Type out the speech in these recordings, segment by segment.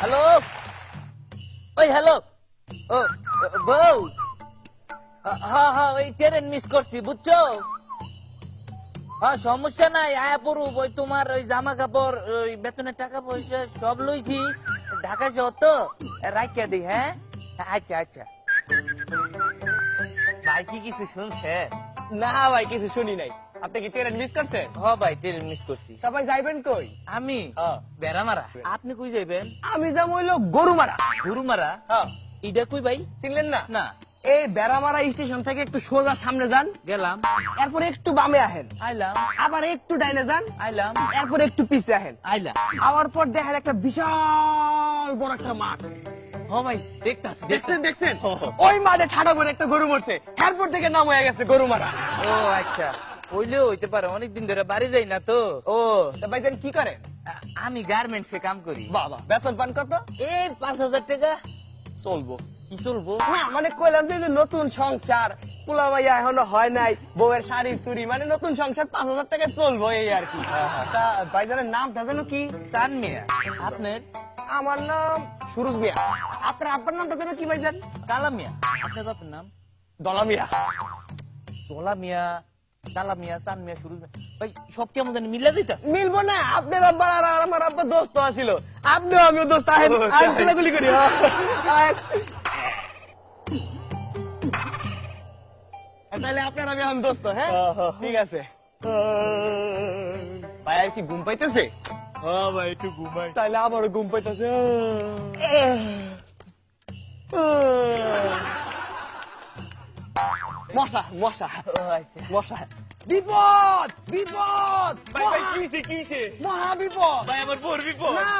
Hello? ওই hello. ও বউ। হ্যাঁ হ্যাঁ ওই ট্রেন মিস করছি বুঝছ? হ্যাঁ সমস্যা নাই আয়া পড়ু ওই তোমার ওই জামা কাপড় ওই বেতনের টাকা পয়সা সব লইছি। ঢাকা শহর তো রাখিয়া দিই হ্যাঁ? আচ্ছা আচ্ছা। ভাই কি কিছু শুনছে না ভাই কিছু শুনি নাই। আপনি কি ট্রেন মিস করছেন? হ ভাই ট্রেন মিস করছি। সবাই যাইবেন কই? আমি? হ্যাঁ। বেড়ামারা আপনি কই যাইবেন? আমি যাব হইল গরুমারা গুরুমারা হ্যাঁ ইটা কই ভাই? চিনলেন না? না। এই বেড়ামারা স্টেশন থেকে একটু সোজা সামনে যান। গেলাম। এরপরে একটু বামে আহেন। আইলাম। আবার একটু ডাইনে যান। আইলাম। এরপরে একটু পিছে আহেন। আইলাম। আবার পর দেখেন একটা বিশাল বড় একটা মাঠ। ভাই দেখছেন দেখছেন। ওই মাঠে ঠাডা করে একটা গরু মরছে। এরপর থেকে নাম হয়ে গেছে গরু মারা। ও আচ্ছা। হইলেও হইতে পারে অনেকদিন ধরে বাড়ি যাই না তো। ও ভাইজান কি করেন? আমি গার্মেন্টসে কাম করি। বাবা বেতন পান কত? এই পাঁচ হাজার টাকা। চলবো। কি চলবো? মানে কইলাম যে যে নতুন সংসার পোলা ভাইয়া এখনও হয় নাই বউয়ের শাড়ি চুরি মানে নতুন সংসার পাঁচ হাজার টাকা চলবো এই আর কি। হ্যাঁ, হ্যাঁ। তা ভাইজানের নামটা যেন কি? চান মিয়া। আপনার? আমার নাম সুরজ মিয়া। আপনার আপনার নামটা যেন কি ভাইজান? কালা মিয়া। আপনার বাপের নাম? দলা মিয়া। দোলা মিয়া। কালা মিয়া চান মিয়া ভাই সব কেমন জানি মিলা দিতা মিলবো না আপনার আর আমার আব্বা দোস্ত আছিল। আপনিও আমিও দোস্ত আহেন আহেন গুলাগুলি করি হ্যাঁ। তাহলে আপনার আমি এখন দোস্ত হ্যাঁ? হ্যাঁ, হ্যাঁ। ঠিক আছে। ভাই আর কি ঘুম পাইতেছে? হ্যাঁ ভাই একটু ঘুমাই। তাহলে আমারও ঘুম পাইতেছে মশা মশা মশা বিপদ বিপদ! ভাই ভাই কিছে কিছে মহা বিপদ। ভাই আমার বোর বিপদ। না।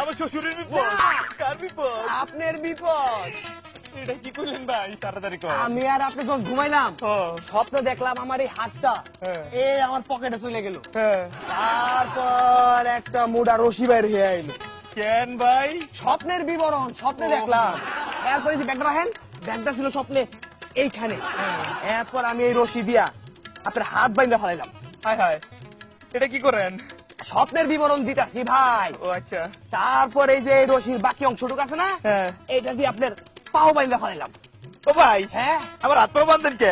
আমার শ্বশুরের বিপদ। না। কার বিপদ? আপনার বিপদ। এটা কি করলেন ভাই? তাড়াতাড়ি কর। আমি আর আপনি যখন ঘুমাইলাম স্বপ্ন দেখলাম আমার এই হাতটা। হ্যাঁ। এ আমার পকেটে চলে গেল। হ্যাঁ। তারপর একটা মুডা রশি বাইর হয়ে আইলো। কেন ভাই? স্বপ্নের বিবরণ স্বপ্নে দেখলাম। এরপরে যে ব্যাগটা রাখেন ব্যাগটা ছিল স্বপ্নে। এইখানে। এরপর আমি এই রশি দিয়া আপনার হাত বাইন্দা ফেলাইলাম। হায় হায়। এটা কি করেন? স্বপ্নের বিবরণ দিতাছি ভাই। ও আচ্ছা। তারপর এই যে এই রশির বাকি অংশটুকু আছে না হ্যাঁ। এইটা দিয়ে আপনার পাও বাইন্দা ফেলাইলাম। ও ভাই হ্যাঁ। আমার কে?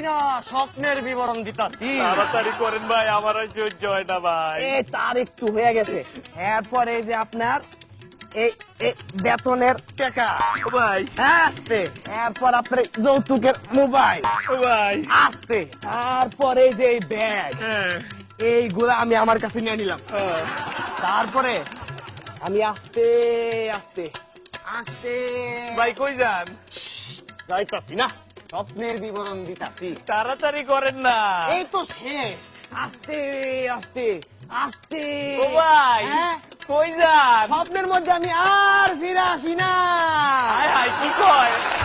না স্বপ্নের বিবরণ দিতাছি। তাড়াতাড়ি করেন ভাই আমার সহ্য হয় না ভাই। এই তার একটু হয়ে গেছে। এরপরে যে আপনার এই বেতনের টাকা। ভাই। আসতে এরপর আপনার যৌতুকের মোবাইল। ভাই। আসতে তারপরে যে ব্যাগ হ্যাঁ। এইগুলা আমি আমার কাছে নিয়ে নিলাম। তারপরে আমি আস্তে আস্তে আস্তে। ভাই কই যান? যাইতাছি না। স্বপ্নের বিবরণ দিতাছি। তাড়াতাড়ি করেন না। এই তো শেষ। আস্তে আস্তে আস্তে। ও ভাই হ্যাঁ? কই যান? স্বপ্নের মধ্যে আমি আর ফিরে আসি না। হায় হায় কি কয়?